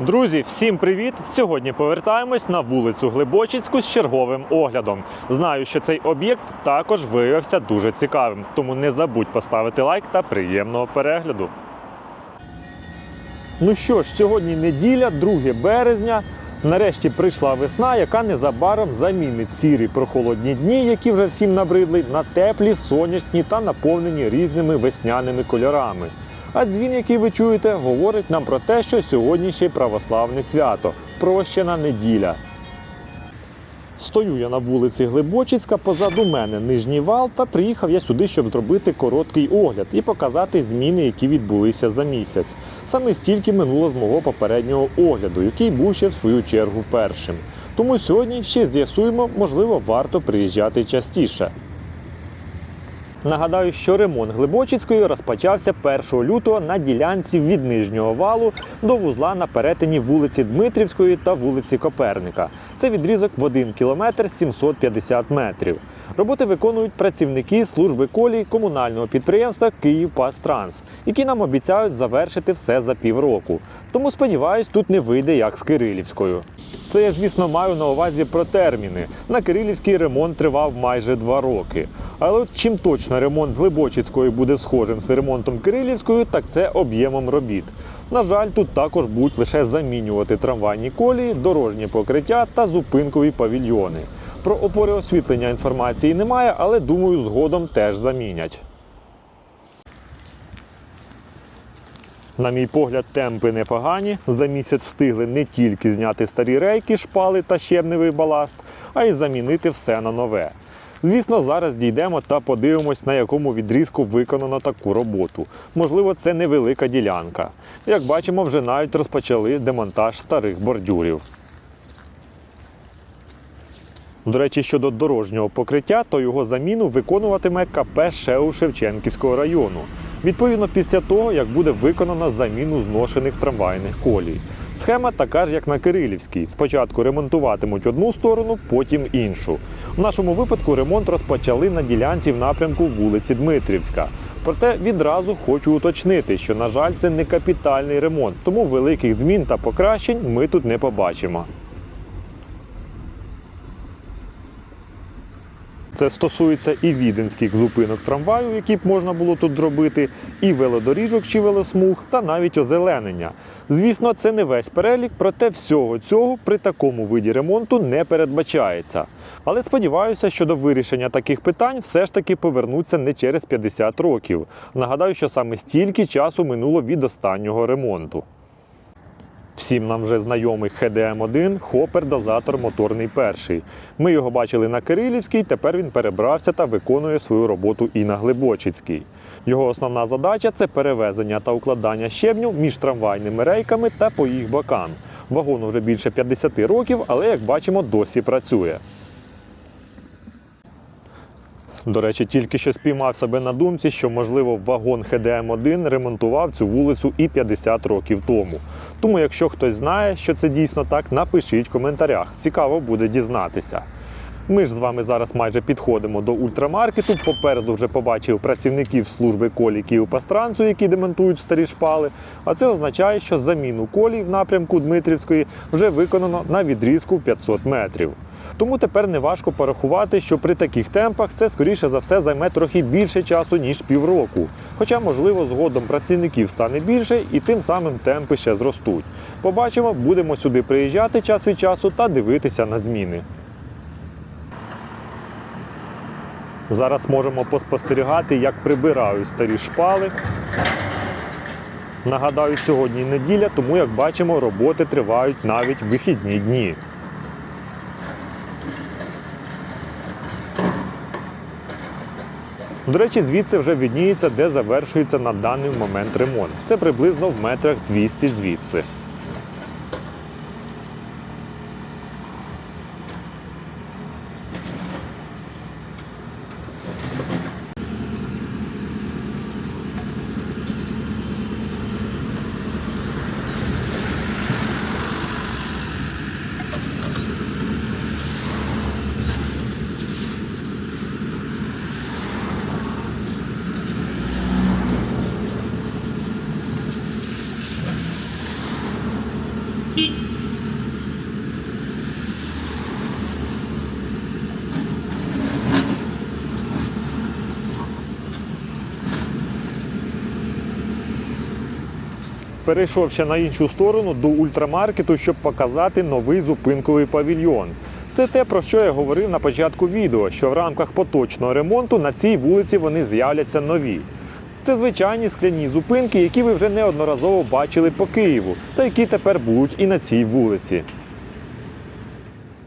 Друзі, всім привіт! Сьогодні повертаємось на вулицю Глибочицьку з черговим оглядом. Знаю, що цей об'єкт також виявився дуже цікавим, тому не забудь поставити лайк та приємного перегляду. Ну що ж, сьогодні неділя, 2 березня. Нарешті прийшла весна, яка незабаром замінить сірі прохолодні дні, які вже всім набридли, на теплі, сонячні та наповнені різними весняними кольорами. А дзвін, який ви чуєте, говорить нам про те, що сьогодні ще православне свято прощена неділя. Стою я на вулиці Глибочицька, позаду мене нижній вал, та приїхав я сюди, щоб зробити короткий огляд і показати зміни, які відбулися за місяць. Саме стільки минуло з мого попереднього огляду, який був ще в свою чергу першим. Тому сьогодні ще з'ясуємо, можливо, варто приїжджати частіше. Нагадаю, що ремонт Глибочицької розпочався 1 лютого на ділянці від нижнього валу до вузла на перетині вулиці Дмитрівської та вулиці Коперника. Це відрізок в 1 кілометр 750 метрів. Роботи виконують працівники служби колій комунального підприємства «Київпастранс», які нам обіцяють завершити все за півроку. Тому сподіваюсь, тут не вийде як з Кирилівською. Це я, звісно, маю на увазі про терміни. На Кирилівський ремонт тривав майже два роки. Але от чим точно ремонт Глибочицької буде схожим з ремонтом Кирилівської, так це об'ємом робіт. На жаль, тут також будуть лише замінювати трамвайні колії, дорожнє покриття та зупинкові павільйони. Про опори освітлення інформації немає, але думаю, згодом теж замінять. На мій погляд, темпи непогані. За місяць встигли не тільки зняти старі рейки, шпали та щебневий баласт, а й замінити все на нове. Звісно, зараз дійдемо та подивимось, на якому відрізку виконано таку роботу. Можливо, це невелика ділянка. Як бачимо, вже навіть розпочали демонтаж старих бордюрів. До речі, щодо дорожнього покриття, то його заміну виконуватиме КП ШЕУ Шевченківського району. Відповідно, після того, як буде виконано заміну зношених трамвайних колій. Схема така ж, як на Кирилівській. Спочатку ремонтуватимуть одну сторону, потім іншу. В нашому випадку ремонт розпочали на ділянці в напрямку вулиці Дмитрівська. Проте відразу хочу уточнити, що, на жаль, це не капітальний ремонт, тому великих змін та покращень ми тут не побачимо. Це стосується і віденських зупинок трамваю, які б можна було тут зробити, і велодоріжок чи велосмуг, та навіть озеленення. Звісно, це не весь перелік, проте всього цього при такому виді ремонту не передбачається. Але сподіваюся, що до вирішення таких питань все ж таки повернуться не через 50 років. Нагадаю, що саме стільки часу минуло від останнього ремонту. Всім нам вже знайомий HDM1 хопер-дозатор моторний перший. Ми його бачили на Кирилівській, тепер він перебрався та виконує свою роботу і на Глибочицькій. Його основна задача це перевезення та укладання щебню між трамвайними рейками та по їх бокам. Вагону вже більше 50 років, але як бачимо, досі працює. До речі, тільки що спіймав себе на думці, що, можливо, вагон ХДМ-1 ремонтував цю вулицю і 50 років тому. Тому, якщо хтось знає, що це дійсно так, напишіть в коментарях. Цікаво буде дізнатися. Ми ж з вами зараз майже підходимо до ультрамаркету. Попереду вже побачив працівників служби колій Київпастрансу, які демонтують старі шпали. А це означає, що заміну колій в напрямку Дмитрівської вже виконано на відрізку 500 метрів. Тому тепер неважко порахувати, що при таких темпах це скоріше за все займе трохи більше часу, ніж півроку. Хоча, можливо, згодом працівників стане більше і тим самим темпи ще зростуть. Побачимо, будемо сюди приїжджати час від часу та дивитися на зміни. Зараз можемо поспостерігати, як прибирають старі шпали. Нагадаю, сьогодні неділя, тому як бачимо, роботи тривають навіть в вихідні дні. До речі, звідси вже відніється, де завершується на даний момент ремонт. Це приблизно в метрах 200 звідси. Перейшов ще на іншу сторону до ультрамаркету, щоб показати новий зупинковий павільйон. Це те, про що я говорив на початку відео, що в рамках поточного ремонту на цій вулиці вони з'являться нові. Це звичайні скляні зупинки, які ви вже неодноразово бачили по Києву, та які тепер будуть і на цій вулиці.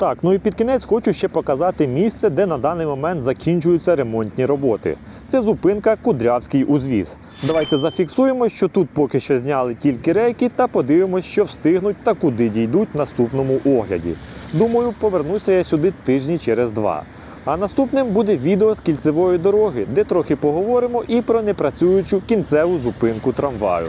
Так, ну і під кінець хочу ще показати місце, де на даний момент закінчуються ремонтні роботи. Це зупинка Кудрявський узвіз. Давайте зафіксуємо, що тут поки що зняли тільки рейки, та подивимось, що встигнуть та куди дійдуть в наступному огляді. Думаю, повернуся я сюди тижні через два. А наступним буде відео з кільцевої дороги, де трохи поговоримо і про непрацюючу кінцеву зупинку трамваю.